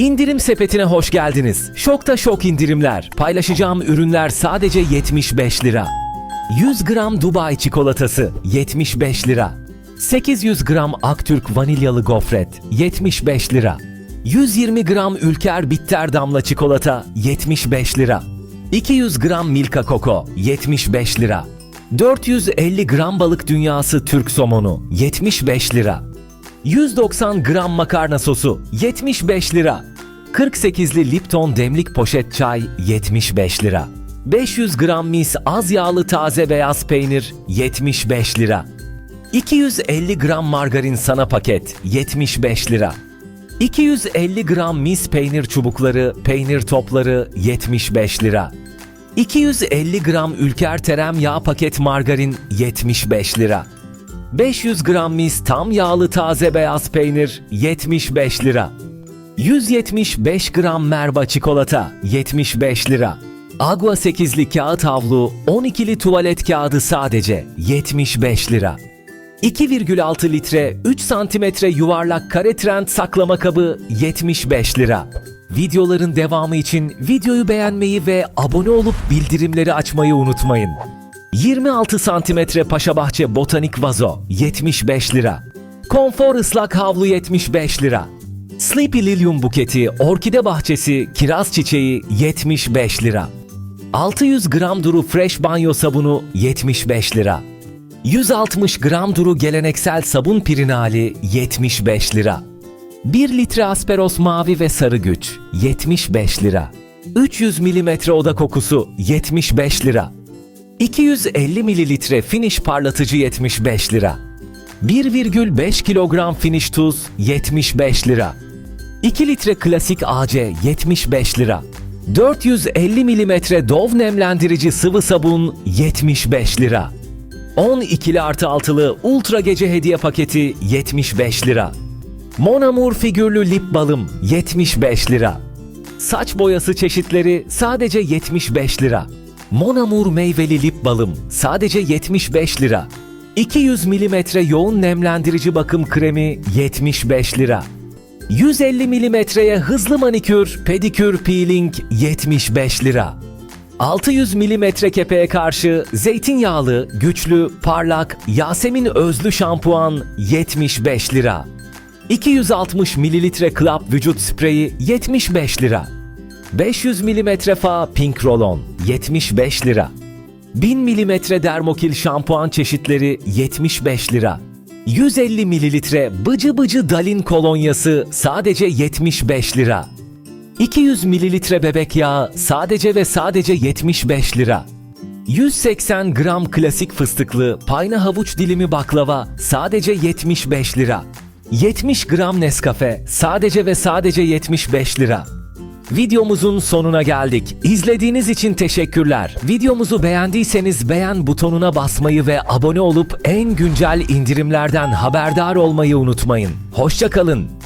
İndirim sepetine hoş geldiniz. Şokta şok indirimler. Paylaşacağım ürünler sadece 75 lira. 100 gram Dubai çikolatası 75 lira. 800 gram Aktürk vanilyalı gofret 75 lira. 120 gram Ülker Bitter damla çikolata 75 lira. 200 gram Milka Koko 75 lira. 450 gram balık dünyası Türk somonu 75 lira. 190 gram makarna sosu 75 lira. 48'li Lipton demlik poşet çay 75 lira. 500 gram mis az yağlı taze beyaz peynir 75 lira. 250 gram margarin sana paket 75 lira. 250 gram mis peynir çubukları, peynir topları 75 lira. 250 gram Ülker Terem yağ paket margarin 75 lira. 500 gram mis tam yağlı taze beyaz peynir 75 lira. 175 gram merba çikolata 75 lira. Agua 8'li kağıt havlu 12'li tuvalet kağıdı sadece 75 lira. 2,6 litre 3 santimetre yuvarlak kare trend saklama kabı 75 lira. Videoların devamı için videoyu beğenmeyi ve abone olup bildirimleri açmayı unutmayın. 26 santimetre Paşabahçe botanik vazo 75 lira. Konfor ıslak havlu 75 lira. Sleepy Lilium buketi, orkide bahçesi, kiraz çiçeği 75 lira. 600 gram duru fresh banyo sabunu 75 lira. 160 gram duru geleneksel sabun pirinali 75 lira. 1 litre asperos mavi ve sarı güç 75 lira. 300 milimetre oda kokusu 75 lira. 250 mililitre finish parlatıcı 75 lira. 1,5 kilogram finish tuz 75 lira. 2 litre klasik AC 75 lira. 450 milimetre Dove nemlendirici sıvı sabun 75 lira. 10 ikili artı altılı ultra gece hediye paketi 75 lira. Monamur figürlü lip balım 75 lira. Saç boyası çeşitleri sadece 75 lira. Monamur meyveli lip balım sadece 75 lira. 200 milimetre yoğun nemlendirici bakım kremi 75 lira. 150 milimetreye hızlı manikür, pedikür, peeling 75 lira. 600 milimetre kepeğe karşı zeytinyağlı, güçlü, parlak, Yasemin özlü şampuan 75 lira. 260 mililitre Club vücut spreyi 75 lira. 500 milimetre fa Pink Roll-On 75 lira. 1000 milimetre Dermokil şampuan çeşitleri 75 lira. 150 mililitre Bıcı Bıcı Dalin kolonyası sadece 75 lira. 200 mililitre bebek yağı sadece ve sadece 75 lira. 180 gram klasik fıstıklı payna havuç dilimi baklava sadece 75 lira. 70 gram Nescafe sadece ve sadece 75 lira. Videomuzun sonuna geldik. İzlediğiniz için teşekkürler. Videomuzu beğendiyseniz beğen butonuna basmayı ve abone olup en güncel indirimlerden haberdar olmayı unutmayın. Hoşçakalın.